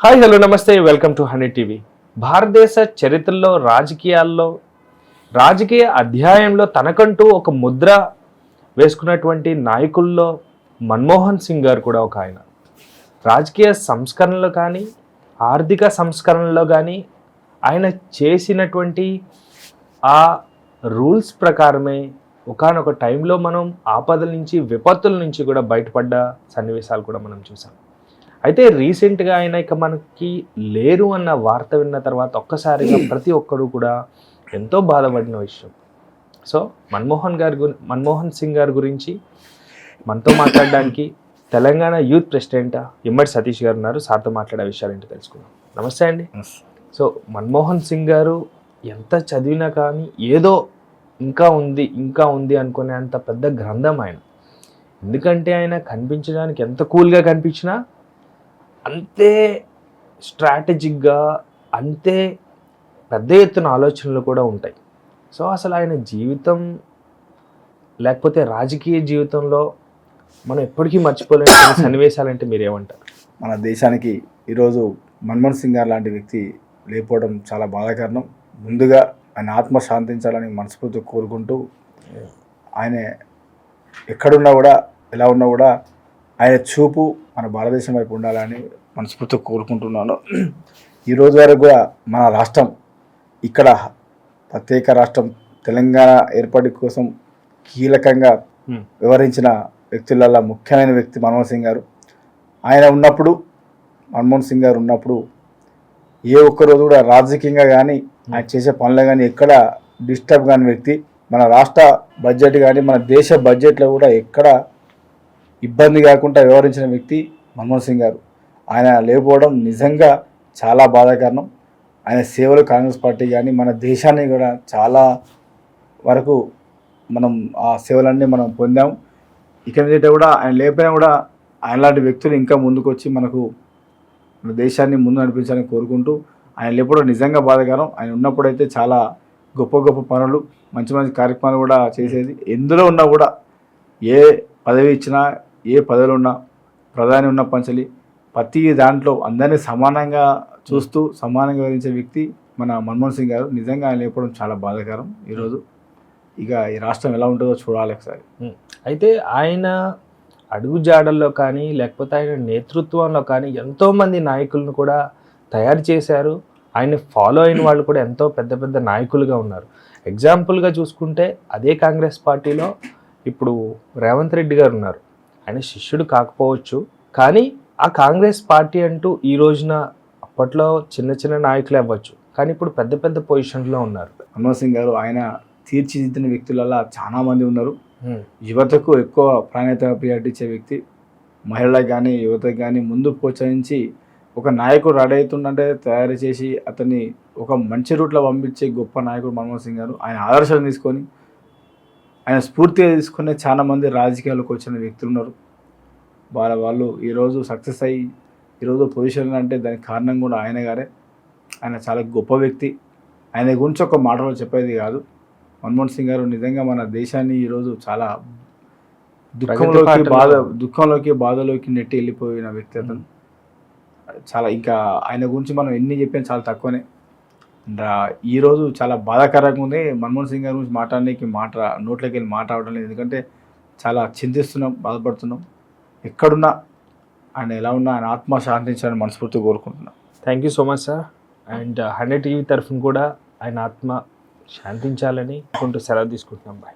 Hi hello నమస్తే. Welcome to Honey TV. భారతదేశ చరిత్రలో రాజకీయాల్లో రాజకీయ అధ్యాయంలో తనకంటూ ఒక ముద్ర వేసుకున్నటువంటి నాయకుల్లో మన్మోహన్ సింగ్ గారు కూడా ఒక ఆయన. రాజకీయ సంస్కరణలో కానీ ఆర్థిక సంస్కరణలో కానీ ఆయన చేసినటువంటి ఆ రూల్స్ ప్రకారమే ఒకానొక టైంలో మనం ఆపదల నుంచి విపత్తుల నుంచి కూడా బయటపడ్డ సన్నివేశాలు కూడా మనం చూసాం అయితే రీసెంట్గా ఆయన ఇక మనకి లేరు అన్న వార్త విన్న తర్వాత ఒక్కసారిగా ప్రతి ఒక్కరు కూడా ఎంతో బాధపడిన విషయం. సో మన్మోహన్ గారి గురి మన్మోహన్ సింగ్ గారి గురించి మనతో మాట్లాడడానికి తెలంగాణ యూత్ ప్రెసిడెంట్ ఇమ్మడి సతీష్ గారు ఉన్నారు. సార్తో మాట్లాడే విషయాలు ఏంటో తెలుసుకుందాం. నమస్తే అండి. సో మన్మోహన్ సింగ్ గారు ఎంత చదివినా కానీ ఏదో ఇంకా ఉంది ఇంకా ఉంది అనుకునే అంత పెద్ద గ్రంథం ఆయన. ఎందుకంటే ఆయన కనిపించడానికి ఎంత కూల్గా కనిపించినా అంతే స్ట్రాటజిక్గా అంతే పెద్ద ఎత్తున ఆలోచనలు కూడా ఉంటాయి. సో అసలు ఆయన జీవితం లేకపోతే రాజకీయ జీవితంలో మనం ఎప్పటికీ మర్చిపోలేని సన్నివేశాలంటే మీరేమంటారు? మన దేశానికి ఈరోజు మన్మోహన్ సింగ్ గారు లాంటి వ్యక్తి లేకపోవడం చాలా బాధాకరణం. ముందుగా ఆయన ఆత్మ శాంతించాలని మనస్ఫూర్తిగా కోరుకుంటూ ఆయన ఎక్కడున్నా కూడా ఎలా ఉన్నా కూడా ఆయన చూపు మన భారతదేశం వైపు ఉండాలని మనస్ఫూర్తిగా కోరుకుంటున్నాను. ఈ రోజు వరకు కూడా మన రాష్ట్రం ఇక్కడ ప్రత్యేక రాష్ట్రం తెలంగాణ ఏర్పాటు కోసం కీలకంగా. వివరించిన వ్యక్తులలో ముఖ్యమైన వ్యక్తి మన్మోహన్ సింగ్ గారు. ఆయన ఉన్నప్పుడు మన్మోహన్ సింగ్ గారు ఉన్నప్పుడు ఏ ఒక్క రోజు కూడా రాజకీయంగా కానీ ఆయన చేసే పనులు కానీ ఎక్కడ డిస్టర్బ్ కాని వ్యక్తి మన రాష్ట్ర బడ్జెట్ కానీ మన దేశ బడ్జెట్లో కూడా ఎక్కడ ఇబ్బంది కాకుండా వ్యవహరించిన వ్యక్తి మన్మోహన్ సింగ్ గారు. ఆయన లేకపోవడం నిజంగా చాలా బాధాకరణం. ఆయన సేవలు కాంగ్రెస్ పార్టీ కానీ మన దేశాన్ని కూడా చాలా వరకు మనం ఆ సేవలన్నీ మనం పొందాం. ఇక్కడ మీదట కూడా ఆయన లేకపోయినా కూడా ఆయన లాంటి వ్యక్తులు ఇంకా ముందుకొచ్చి మనకు మన దేశాన్ని ముందు నడిపించాలని కోరుకుంటూ ఆయన లేకపోవడం నిజంగా బాధాకరం ఆయన ఉన్నప్పుడైతే చాలా గొప్ప గొప్ప పనులు మంచి మంచి కార్యక్రమాలు కూడా చేసేది. ఎందులో ఉన్నా కూడా ఏ పదవి ఇచ్చినా ఏ పదవులు ఉన్నా ప్రధాని ఉన్న పంచలి ప్రతి దాంట్లో అందరినీ సమానంగా చూస్తూ సమానంగా వివరించే వ్యక్తి మన మన్మోహన్ సింగ్ గారు. నిజంగా ఆయన లేకపోవడం చాలా బాధాకరం ఈరోజు. ఇక ఈ రాష్ట్రం ఎలా ఉంటుందో చూడాలి ఒకసారి. అయితే ఆయన అడుగుజాడల్లో కానీ లేకపోతే ఆయన నేతృత్వంలో కానీ ఎంతోమంది నాయకులను కూడా తయారు చేశారు. ఆయన ఫాలో అయిన వాళ్ళు కూడా ఎంతో పెద్ద పెద్ద నాయకులుగా ఉన్నారు. ఎగ్జాంపుల్గా చూసుకుంటే అదే కాంగ్రెస్ పార్టీలో ఇప్పుడు రేవంత్ రెడ్డి గారు ఉన్నారు. ఆయన శిష్యుడు కాకపోవచ్చు. కానీ ఆ కాంగ్రెస్ పార్టీ అంటూ ఈ రోజున అప్పట్లో చిన్న చిన్న నాయకులే అవ్వచ్చు. కానీ ఇప్పుడు పెద్ద పెద్ద పొజిషన్లో ఉన్నారు. మన్మోహన్ సింగ్ గారు ఆయన తీర్చిదిద్దిన వ్యక్తులలో చాలా మంది ఉన్నారు. యువతకు ఎక్కువ ప్రాధాన్యత ప్రియారిటీ ఇచ్చే వ్యక్తి మహిళలకు కానీ యువతకు కానీ ముందు ప్రోత్సహించి ఒక నాయకుడు రెడీ అవుతుందంటే తయారు చేసి అతన్ని ఒక మంచి రూట్లో పంపించే గొప్ప నాయకుడు మన్మోహన్ సింగ్ గారు. ఆయన ఆదర్శాలు తీసుకొని ఆయన స్ఫూర్తిగా తీసుకునే చాలా మంది రాజకీయాల్లోకి వచ్చిన వ్యక్తులు ఉన్నారు. వాళ్ళ వాళ్ళు ఈరోజు సక్సెస్ అయ్యి ఈరోజు పొజిషన్ అంటే దానికి కారణం కూడా ఆయన గారే. ఆయన చాలా గొప్ప వ్యక్తి. ఆయన గురించి ఒక మాటలో చెప్పేది కాదు. మన్మోహన్ సింగ్ గారు నిజంగా మన దేశాన్ని ఈరోజు చాలా దుఃఖంలోకి బాధ దుఃఖంలోకి బాధలోకి నెట్టి వెళ్ళిపోయిన వ్యక్తి అతను. చాలా ఇంకా ఆయన గురించి మనం ఎన్ని చెప్పినా చాలా తక్కువనే. ఈరోజు చాలా బాధాకరంగా ఉంది. మన్మోహన్ సింగ్ గారి గురించి మాట్లాడడానికి మాట నోట్లోకి వెళ్ళి మాట అవడం లేదు. ఎందుకంటే చాలా చింతిస్తున్నాం బాధపడుతున్నాం. ఎక్కడున్నా ఆయన ఎలా ఉన్నా ఆయన ఆత్మ శాంతించాలని మనస్ఫూర్తిగా కోరుకుంటున్నాం. Thank you so much sir and hundred TV తరఫున కూడా ఆయన ఆత్మ శాంతించాలని అనుకుంటూ సెలవు తీసుకుంటున్నాం. బాయ్